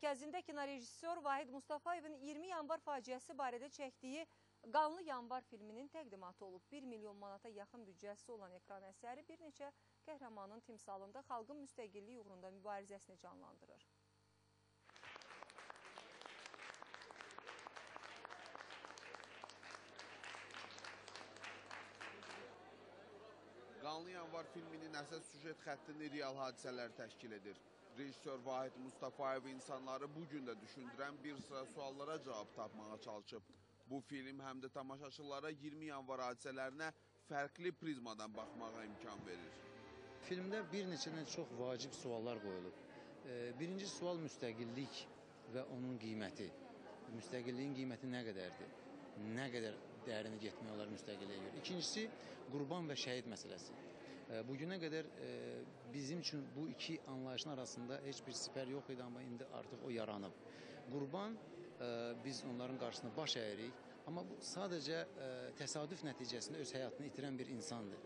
mərkəzində kinorejissor Vahid Mustafayevin 20 yanvar faciəsi barədə çəkdiyi Qanlı Yanvar filminin təqdimatı olub. 1 milyon manata yaxın büdcəsi olan ekran əsəri bir neçə qəhrəmanın timsalında xalqın müstəqilliyi uğrunda mübarizəsini canlandırır. Qanlı Yanvar filminin əsas süjet xəttini real hadisələr təşkil edir. Rejissor Vahid Mustafayev insanları bu gün də düşündürən bir sıra suallara cavab tapmağa çalışıb. Bu film həm də tamaşaçılara 20 yanvar hadisələrinə fərqli prizmadan baxmağa imkan verir. Filmdə bir neçə çox vacib suallar qoyulub. Birinci sual müstəqillik və onun qiyməti. Müstəqilliyin qiyməti nə qədərdir? Nə qədər dərini getmək olar müstəqilliyə görə? İkincisi, qurban və şəhid məsələsi. Bugünə qədər e, bizim üçün bu iki anlayışın arasında heç bir sipər yox idi, amma indi artıq o yaranıb. Qurban, e, biz onların qarşısında baş əyirik, amma bu sadəcə e, təsadüf nəticəsində öz həyatını itirən bir insandır.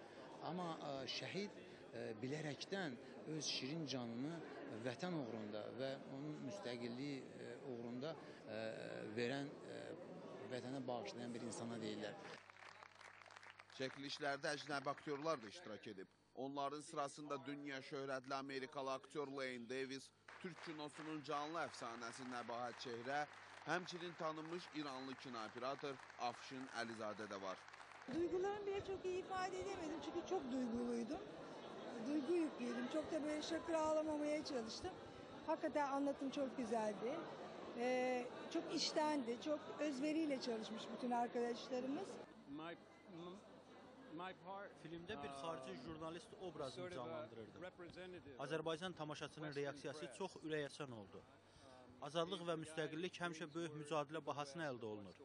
Amma e, şəhid e, bilərəkdən öz şirin canını vətən uğrunda və onun müstəqilliyi e, uğrunda e, verən, e, vətənə bağışlayan bir insana deyirlər. Çəkilişlərdə əcnəbi aktyorlar da iştirak edib. Onların sırasında dünya şöhrətli Amerikalı aktyor Lane Davis, Türk kinosunun canlı əfsanəsi Nəbahat Çehrə, həmçinin tanınmış İranlı kinooperator Afşin Əlizadə də var. Duygularımı bile çok iyi ifade edemedim çünkü çok duyguluydum. Duygu yüklüydüm. Çok da böyle şakır ağlamamaya çalıştım. Hakikaten anlatım çok güzeldi. Ee, çok içtendi. Çok özveriyle çalışmış bütün arkadaşlarımız. My, Filmdə bir uh, xarici jurnalist obrazını canlandırırdım. Azərbaycan tamaşaçının reaksiyası çox ürəkaçan oldu. Azadlıq və müstəqillik həmişə böyük mücadilə bahasına əldə olunur.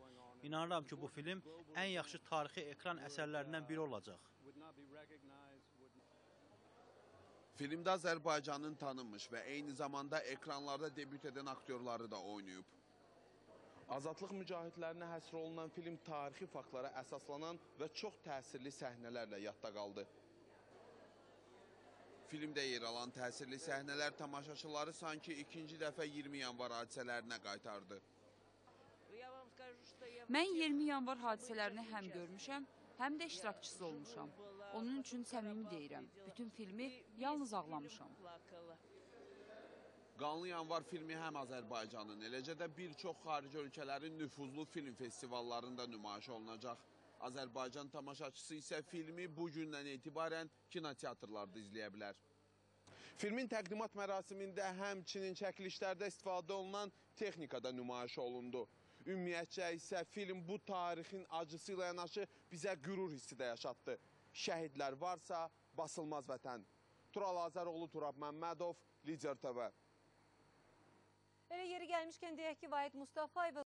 İnanıram ki, bu film ən yaxşı tarixi ekran əsərlərindən biri olacaq. recognized, would Filmdə Azərbaycanın tanınmış və eyni zamanda ekranlarda debüt edən aktyorları da oynayıb. Azadlıq mücahidlərinə həsr olunan film tarixi faktlara əsaslanan və çox təsirli səhnələrlə yadda qaldı. Filmdə yer alan təsirli səhnələr tamaşaçıları sanki ikinci dəfə 20 yanvar hadisələrinə qaytardı. Mən 20 yanvar hadisələrini həm görmüşəm, həm də iştirakçısı olmuşam. Onun üçün səmimi deyirəm. Bütün filmi yalnız ağlamışam. Qanlı Yanvar filmi həm Azərbaycanın, eləcə də bir çox xarici ölkələrin nüfuzlu film festivallarında nümayiş olunacaq. Azərbaycan tamaşaçısı isə filmi bu gündən etibarən kinoteatrlarda izləyə bilər. Filmin təqdimat mərasimində həmçinin çəkilişlərdə istifadə olunan texnikada nümayiş olundu. Ümumiyyətcə isə film bu tarixin acısı ilə yanaşı bizə qürur hissi də yaşatdı. Şəhidlər varsa basılmaz vətən. Tural Azəroğlu, Turab Məmmədov, Lider TV. Elə yeri gəlmişkən deyək ki, Vahid Mustafayev